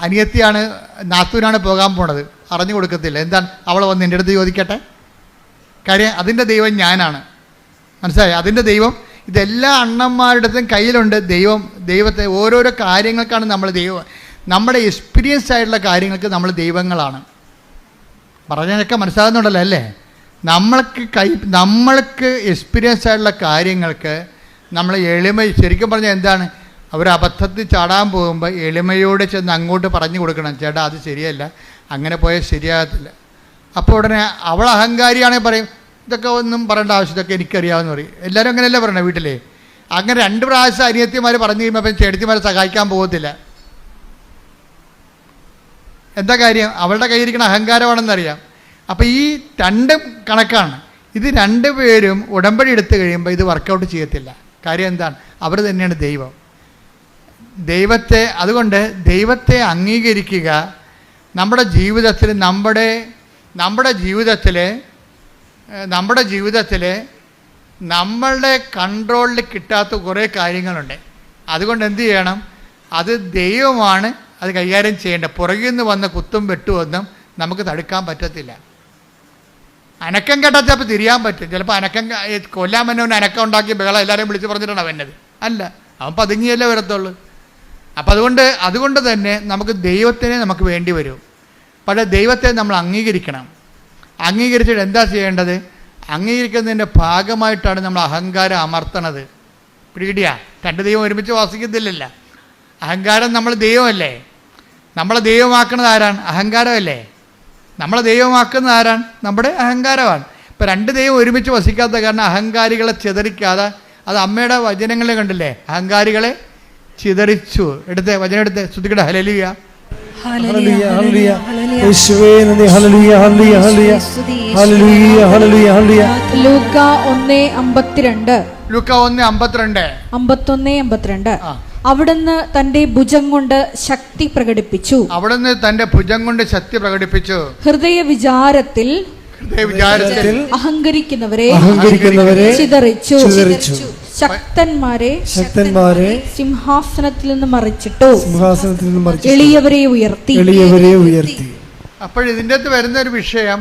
അനിയത്തിയാണ് നാത്തൂരാണ് പോകാൻ പോണത്. അറിഞ്ഞു കൊടുക്കത്തില്ല. എന്താണ്? അവൾ വന്ന് എന്റെ അടുത്ത് ചോദിക്കട്ടെ? കാര്യം അതിന്റെ ദൈവം ഞാനാണ്. മനസ്സിലായി? അതിന്റെ ദൈവം ഇതെല്ലാ അണ്ണന്മാരുടെയും കയ്യിലുണ്ട്. ദൈവം ദൈവത്തെ ഓരോരോ കാര്യങ്ങൾക്കാണ് നമ്മൾ ദൈവം. നമ്മുടെ എക്സ്പീരിയൻസ് ആയിട്ടുള്ള കാര്യങ്ങൾക്ക് നമ്മൾ ദൈവങ്ങളാണ്. പറഞ്ഞതൊക്കെ മനസ്സിലാകുന്നുണ്ടല്ലോ അല്ലേ? നമ്മൾക്ക് കൈ നമ്മൾക്ക് എക്സ്പീരിയൻസ് ആയിട്ടുള്ള കാര്യങ്ങൾക്ക് നമ്മൾ എളിമ ശരിക്കും പറഞ്ഞാൽ എന്താണ്? അവർ അബദ്ധത്തിൽ ചാടാൻ പോകുമ്പോൾ എളിമയോടെ ചെന്ന് അങ്ങോട്ട് പറഞ്ഞു കൊടുക്കണം. ചേട്ടാ അത് ശരിയല്ല. അങ്ങനെ പോയാൽ ശരിയാകത്തില്ല. അപ്പോൾ ഉടനെ അവൾ അഹങ്കാരിയാണെങ്കിൽ പറയും. ഇതൊക്കെ ഒന്നും പറയേണ്ട ആവശ്യം ഇതൊക്കെ എനിക്കറിയാമെന്ന് പറയും. എല്ലാവരും അങ്ങനെയല്ലേ പറയണേ വീട്ടിൽ അങ്ങനെ രണ്ട് പ്രാവശ്യം അനിയത്തിമാർ പറഞ്ഞു കഴിയുമ്പോൾ അപ്പം സഹായിക്കാൻ പോകത്തില്ല. എന്താ കാര്യം? അവളുടെ കയ്യിരിക്കുന്ന അഹങ്കാരമാണെന്നറിയാം. അപ്പോൾ ഈ രണ്ടും കണക്കാണ്. ഇത് രണ്ട് പേരും ഉടമ്പടി എടുത്തു കഴിയുമ്പോൾ ഇത് വർക്കൗട്ട് ചെയ്യത്തില്ല. കാര്യം എന്താണ്? അവർ തന്നെയാണ് ദൈവം. ദൈവത്തെ അതുകൊണ്ട് ദൈവത്തെ അംഗീകരിക്കുക നമ്മുടെ ജീവിതത്തിൽ നമ്മുടെ നമ്മുടെ ജീവിതത്തിൽ നമ്മുടെ ജീവിതത്തിൽ നമ്മളുടെ കൺട്രോളിൽ കിട്ടാത്ത കുറേ കാര്യങ്ങളുണ്ട്. അതുകൊണ്ട് എന്ത് ചെയ്യണം? അത് ദൈവമാണ് അത് കൈകാര്യം ചെയ്യേണ്ടത്. പുറകിൽ നിന്ന് വന്ന കുത്തും വെട്ടുമെന്നും നമുക്ക് തടുക്കാൻ പറ്റത്തില്ല. അനക്കം കേട്ടാൽ ചിലപ്പോൾ തിരിയാൻ പറ്റും. ചിലപ്പോൾ അനക്കം കൊല്ലാൻ വന്നവൻ അനക്കം ഉണ്ടാക്കി ബഹളം എല്ലാവരെയും വിളിച്ച് പറഞ്ഞിട്ടാണ് അവന്റെത് അല്ല അവൻ പതുങ്ങിയല്ലേ വരത്തുള്ളൂ. അപ്പം അതുകൊണ്ട് അതുകൊണ്ട് തന്നെ നമുക്ക് ദൈവത്തിനെ നമുക്ക് വേണ്ടി വരും. പക്ഷേ ദൈവത്തെ നമ്മൾ അംഗീകരിക്കണം. അംഗീകരിച്ചിട്ട് എന്താ ചെയ്യേണ്ടത്? അംഗീകരിക്കുന്നതിന്റെ ഭാഗമായിട്ടാണ് നമ്മൾ അഹങ്കാരം അമർത്തണത്. പിടികിട്ടിയ രണ്ട് ദൈവം ഒരുമിച്ച് വസിക്കുന്നില്ലല്ല. അഹങ്കാരം നമ്മൾ ദൈവമല്ലേ? നമ്മളെ ദൈവമാക്കുന്നത് ആരാണ്? അഹങ്കാരമല്ലേ? നമ്മളെ ദൈവമാക്കുന്നത് ആരാണ്? നമ്മുടെ അഹങ്കാരമാണ്. ഇപ്പം രണ്ട് ദൈവം ഒരുമിച്ച് വസിക്കാത്ത കാരണം അഹങ്കാരികളെ ചിതറിക്കാതെ അത് അമ്മയുടെ വചനങ്ങളെ കണ്ടില്ലേ? അഹങ്കാരികളെ ചിതറിച്ചു. എടുത്തേ വചനം എടുത്തേ ശ്രുതിക്കട ഹലലിയ ലൂക്ക ഒന്ന് അമ്പത്തിരണ്ട്. ലുക്ക ഒന്ന് അമ്പത്തിരണ്ട്. അമ്പത്തൊന്ന് അമ്പത്തിരണ്ട്. ആ. അവിടുന്ന് തന്റെ ഭുജം കൊണ്ട് ശക്തി പ്രകടിപ്പിച്ചു. അവിടുന്ന് തന്റെ ഭുജം കൊണ്ട് ശക്തി പ്രകടിപ്പിച്ചു. ഹൃദയ വിചാരത്തിൽ ഹൃദയ വിചാരത്തിൽ അഹങ്കരിക്കുന്നവരെ അഹങ്കരിക്കുന്നവരെ ചിതറിച്ചു. ചിതറിച്ചു. ശക്തന്മാരെ ശക്തന്മാരെ സിംഹാസനത്തിൽ നിന്ന് മറിച്ചിട്ടു. സിംഹാസനത്തിൽ നിന്ന് മറിച്ചു എളിയവരെ ഉയർത്തി. എളിയവരെ ഉയർത്തി. അപ്പോൾ ഇതിന്റെ അകത്ത് വരുന്ന ഒരു വിഷയം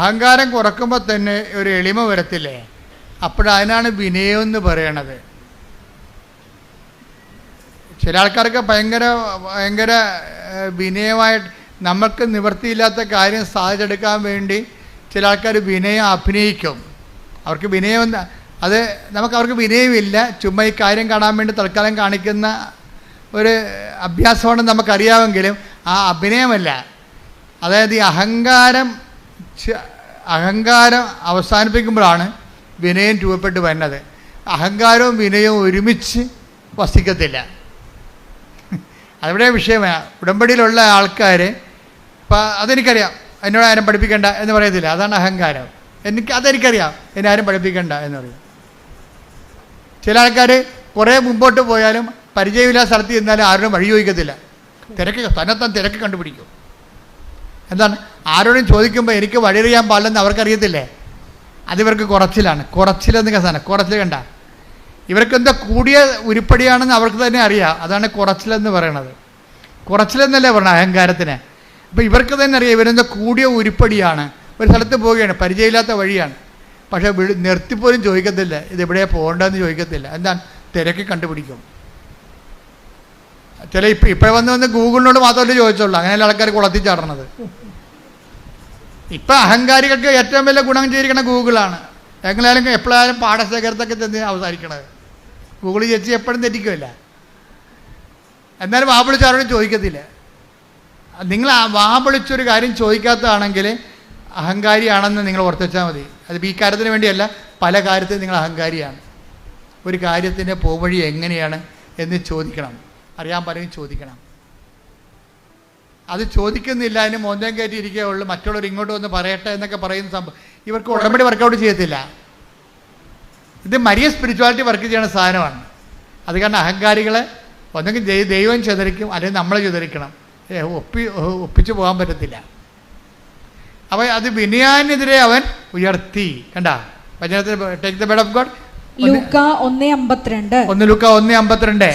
അഹങ്കാരം കുറക്കുമ്പോൾ തന്നെ ഒരു എളിമ വരത്തില്ലേ? അപ്പോഴതിനാണ് വിനയം എന്ന് പറയണത്. ചില ആൾക്കാർക്ക് ഭയങ്കര ഭയങ്കര വിനയമായിട്ട് നമുക്ക് നിവൃത്തിയില്ലാത്ത കാര്യം സാധിച്ചെടുക്കാൻ വേണ്ടി ചില ആൾക്കാർ വിനയം അഭിനയിക്കും. അവർക്ക് വിനയം അത് നമുക്ക് അവർക്ക് വിനയമില്ല. ചുമ്മാ ഈ കാര്യം കാണാൻ വേണ്ടി തൽക്കാലം കാണിക്കുന്ന ഒരു അഭ്യാസമാണ് നമുക്കറിയാമെങ്കിലും ആ അഭിനയമല്ല. അതായത് ഈ അഹങ്കാരം അഹങ്കാരം അവസാനിപ്പിക്കുമ്പോഴാണ് വിനയം രൂപപ്പെട്ട് വരുന്നത്. അഹങ്കാരവും വിനയവും ഒരുമിച്ച് വസിക്കത്തില്ല. അതിവിടെ വിഷയമാണ് ഉടമ്പടിയിലുള്ള ആൾക്കാർ ഇപ്പം അതെനിക്കറിയാം. എന്നോട് ആരും പഠിപ്പിക്കണ്ട എന്ന് പറയത്തില്ല. അതാണ് അഹങ്കാരം. എനിക്ക് അതെനിക്കറിയാം. എന്നെ ആരും പഠിപ്പിക്കണ്ട എന്ന് പറയും. ചില ആൾക്കാർ കുറേ മുമ്പോട്ട് പോയാലും പരിചയമില്ലാത്ത സ്ഥലത്ത് ചെന്നാലും ആരോടും വഴി ചോദിക്കത്തില്ല. തിരക്ക് തന്നെത്താൻ തിരക്ക് കണ്ടുപിടിക്കും. എന്താണ്? ആരോടും ചോദിക്കുമ്പോൾ എനിക്ക് വഴിയറിയാൻ പാടില്ലെന്ന് അവർക്കറിയത്തില്ലേ? അതിവർക്ക് കുറച്ചിലാണ്. കുറച്ചിലെന്ന് സാധനം കുറച്ചിൽ കണ്ട. ഇവർക്ക് എന്താ കൂടിയ ഉരുപ്പടിയാണെന്ന് അവർക്ക് തന്നെ അറിയാം. അതാണ് കുറച്ചിലെന്ന് പറയണത്. കുറച്ചിലെന്നല്ലേ പറയണത് അഹങ്കാരത്തിന്? അപ്പോൾ ഇവർക്ക് തന്നെ അറിയാം ഇവരെന്താ കൂടിയ ഉരുപ്പടിയാണ്. ഒരു സ്ഥലത്ത് പോവുകയാണ് പരിചയമില്ലാത്ത വഴിയാണ്. പക്ഷേ വിളി നിർത്തിപ്പോലും ചോദിക്കത്തില്ല. ഇത് എവിടെയാണ് പോകേണ്ടതെന്ന് ചോദിക്കത്തില്ല. എന്താണ്? തിരക്കി കണ്ടുപിടിക്കും. ചില ഇപ്പം ഇപ്പം വന്ന് വന്ന് ഗൂഗിളിനോട് മാത്രമല്ലേ ചോദിച്ചുള്ളൂ. അങ്ങനെയുള്ള ആൾക്കാർ കുളത്തിച്ചാടണത് ഇപ്പം അഹങ്കാരികൾക്ക് ഏറ്റവും വലിയ ഗുണം ചെയ്തിരിക്കുന്ന ഗൂഗിളാണ്. എങ്ങനെയാലും എപ്പോഴായാലും പാഠശേഖരത്തൊക്കെ തന്നെ അവസാനിക്കണത്. ഗൂഗിൾ ചേച്ചി എപ്പോഴും തെറ്റിക്കുമല്ല എന്നാലും വാപ്പിളിച്ചാരോട് ചോദിക്കത്തില്ല. നിങ്ങൾ ആ വാ വിളിച്ചൊരു കാര്യം ചോദിക്കാത്തതാണെങ്കിൽ അഹങ്കാരിയാണെന്ന് നിങ്ങൾ ഓർത്തുവെച്ചാൽ മതി. അത് ഈ കാര്യത്തിന് വേണ്ടിയല്ല പല കാര്യത്തിലും നിങ്ങൾ അഹങ്കാരിയാണ്. ഒരു കാര്യത്തിന്റെ പോവഴി എങ്ങനെയാണ് എന്ന് ചോദിക്കണം. അറിയാൻ പറയും ചോദിക്കണം. അത് ചോദിക്കുന്നില്ല അതിന് മോന്തം കയറ്റി ഇരിക്കേ ഉള്ളൂ മറ്റുള്ളവർ ഇങ്ങോട്ട് വന്ന് പറയട്ടെ എന്നൊക്കെ പറയുന്ന സംഭവം ഇവർക്ക് ഉടമ്പടി വർക്കൗട്ട് ചെയ്യത്തില്ല ഇത് മരിയ സ്പിരിച്വാലിറ്റി വർക്ക് ചെയ്യുന്ന സാധനമാണ്. അത് കാരണം അഹങ്കാരികളെ ഒന്നെങ്കിൽ ദൈവം ചെതറിക്കും അല്ലെങ്കിൽ നമ്മളെ ചെതറിക്കണം. ഒപ്പി ഒപ്പിച്ചു പോകാൻ പറ്റത്തില്ല. അപ്പോൾ അത് ബിനിയാനെതിരെ അവൻ ഉയർത്തി. കണ്ട? വചനത്തിൽ take the bed of God ലൂക്ക ഒന്നേ ഒന്ന് ലുക്ക ഒന്ന്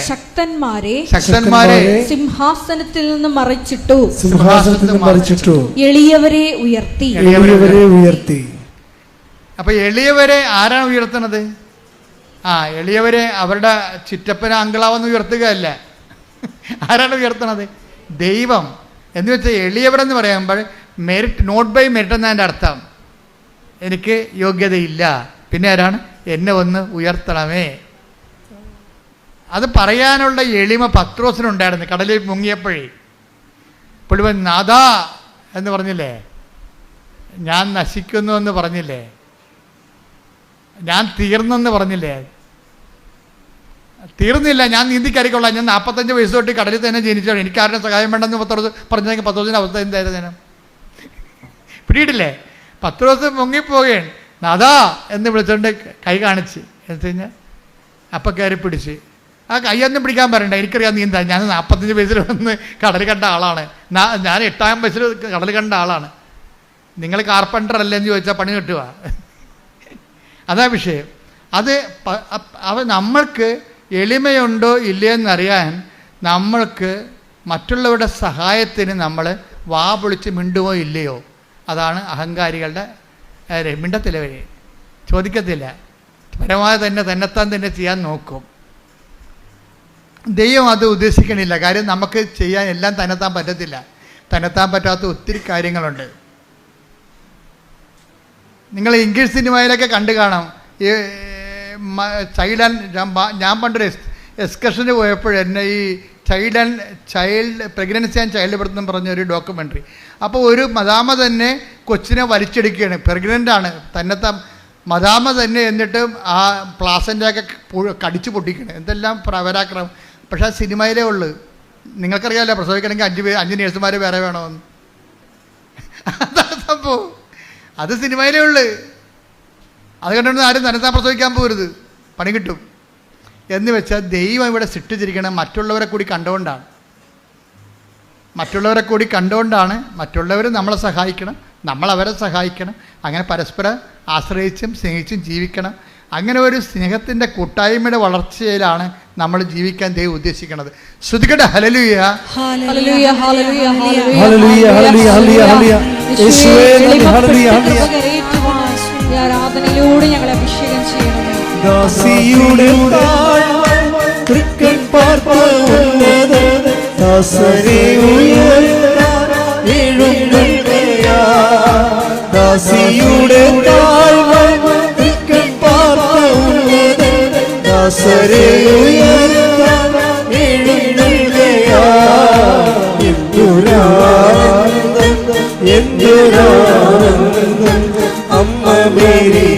ശക്തന്മാരെ ശക്തന്മാരെ സിംഹാസനത്തിൽ നിന്ന് മറിച്ചിട്ടു. സിംഹാസനത്തിൽ നിന്ന് മറിച്ചിട്ടു. എളിയവരെ ഉയർത്തി. എളിയവരെ ഉയർത്തി. അപ്പോൾ എളിയവരെ ആരാണ് ഉയർത്തുന്നത്? ആ എളിയവരെ അവരുടെ ചിറ്റപ്പന അങ്കിളാവെന്ന് ഉയർത്തുകയല്ല. ആരാണ് ഉയർത്തണത് ദൈവം. എന്ന് വെച്ചാൽ എളിയവരെന്ന് പറയുമ്പോൾ മെറിറ്റ് നോട്ട് ബൈ മെറിറ്റ് എന്നതിന്റെ അർത്ഥം. എനിക്ക് യോഗ്യതയില്ല. പിന്നെ ആരാണ്? എന്നെ ഒന്ന് ഉയർത്തണമേ. അത് പറയാനുള്ള എളിമ പത്രോസിനുണ്ടായിരുന്നു. കടലിൽ മുങ്ങിയപ്പോഴേ. പുള്ളിവൻ നാദാ എന്ന് പറഞ്ഞില്ലേ? ഞാൻ നശിക്കുന്നു എന്ന് പറഞ്ഞില്ലേ? ഞാൻ തീർന്നെന്ന് പറഞ്ഞില്ലേ? തീർന്നില്ല ഞാൻ നീന്തിക്കറിക്കൊള്ളാം ഞാൻ നാൽപ്പത്തഞ്ച് വയസ്സ് തൊട്ട് കടലിൽ തന്നെ ജനിച്ചോളൂ എനിക്ക് ആരുടെ സഹായം വേണ്ടെന്ന് പത്രോസ് പറഞ്ഞെങ്കിൽ പത്രോസിന്റെ അവസ്ഥ എന്തായിരുന്നു? പിടിയിട്ടില്ലേ പത്ത് ദിവസം മുങ്ങിപ്പോവുകയാണ് നാദാ എന്ന് വിളിച്ചുകൊണ്ട് കൈ കാണിച്ച്. വെച്ച് കഴിഞ്ഞാൽ അപ്പം കയറി പിടിച്ച്. ആ കൈയൊന്നും പിടിക്കാൻ പറയണ്ട. എനിക്കറിയാം നീന്താ ഞാൻ നാൽപ്പത്തഞ്ച് വയസ്സിൽ വന്ന് കടൽ കണ്ട ആളാണ്. ഞാൻ എട്ടാം വയസ്സിൽ കടൽ കണ്ട ആളാണ്. നിങ്ങൾ കാർപ്പന്റർ അല്ലേ എന്ന് ചോദിച്ചാൽ പണി കിട്ടുക അതാ വിഷയം. അത് അവ നമ്മൾക്ക് എളിമയുണ്ടോ ഇല്ലയെന്നറിയാൻ നമ്മൾക്ക് മറ്റുള്ളവരുടെ സഹായത്തിന് നമ്മൾ വാ പൊളിച്ച് മിണ്ടുമോ ഇല്ലയോ? അതാണ് അഹങ്കാരികളുടെ മിണ്ടത്തില്ല വഴി ചോദിക്കത്തില്ല. പരമാവധി തന്നെ തന്നെത്താൻ തന്നെ ചെയ്യാൻ നോക്കും. ദൈവം അത് ഉദ്ദേശിക്കണില്ല. കാര്യം നമുക്ക് ചെയ്യാൻ എല്ലാം തന്നെത്താൻ പറ്റത്തില്ല. തന്നെത്താൻ പറ്റാത്ത ഒത്തിരി കാര്യങ്ങളുണ്ട്. നിങ്ങൾ ഇംഗ്ലീഷ് സിനിമയിലൊക്കെ കണ്ടു കാണാം. ഈ ചൈൽഡ് ആൻഡ് ഞാൻ പണ്ടൊരു എക്സ്കർഷന് പോയപ്പോൾ എന്നെ ഈ child and child pregnancy and child birth എന്ന് പറഞ്ഞ ഒരു ഡോക്യുമെന്ററി അപ്പോൾ ഒരു മദാമ തന്നെ കൊച്ചിനെ വലിച്ചെടുക്കുകയാണ്. പ്രഗ്നന്റ് ആണ്. തന്നത്തെ മദാമ തന്നെ എന്നിട്ട് ആ പ്ലാസന്റെയൊക്കെ കടിച്ചു പൊട്ടിക്കണം എന്തെല്ലാം പ്രവരാക്രമം. പക്ഷേ ആ സിനിമയിലേ ഉള്ളൂ. നിങ്ങൾക്കറിയാമല്ലോ പ്രസവിക്കണമെങ്കിൽ അഞ്ച് അഞ്ച് നേഴ്സുമാർ വേറെ വേണമെന്ന്. അതാണ് സംഭവം. അത് സിനിമയിലേ ഉള്ളു. അത് കണ്ടുകൊണ്ട് ആരും തന്നെ പ്രസവിക്കാൻ പോരുത്. പണി കിട്ടും. എന്ന് വെച്ചാൽ ദൈവം ഇവിടെ സൃഷ്ടിച്ചിരിക്കണം മറ്റുള്ളവരെ കൂടി കണ്ടുകൊണ്ടാണ് മറ്റുള്ളവരെ കൂടി കണ്ടുകൊണ്ടാണ് മറ്റുള്ളവർ നമ്മളെ സഹായിക്കണം നമ്മൾ അവരെ സഹായിക്കണം അങ്ങനെ പരസ്പരം ആശ്രയിച്ചും സ്നേഹിച്ചും ജീവിക്കണം. അങ്ങനെ ഒരു സ്നേഹത്തിന്റെ കൂട്ടായ്മയുടെ വളർച്ചയിലാണ് നമ്മൾ ജീവിക്കാൻ ദൈവം ഉദ്ദേശിക്കുന്നത്. ശ്രുതികട ഹലലുയ ആരാധനയിലൂടെ ഞങ്ങളെ അഭിഷേകം ചെയ്യണമേ. ദാസിയുടെ തൃക്കൺ പാർത്ത ഉന്നത ദാസരെ ഉയർത്താൻ എഴുന്നേൽക്കയാ. ദാസിയുടെ താഴ്വ തൃക്കൺ പാർത്ത ഉന്നത ദാസരെ ഉയർത്താൻ എഴുന്നേൽക്കയാ. എന്തൊരാനന്ദം എന്തൊരാനന്ദം അമ്മ മേരി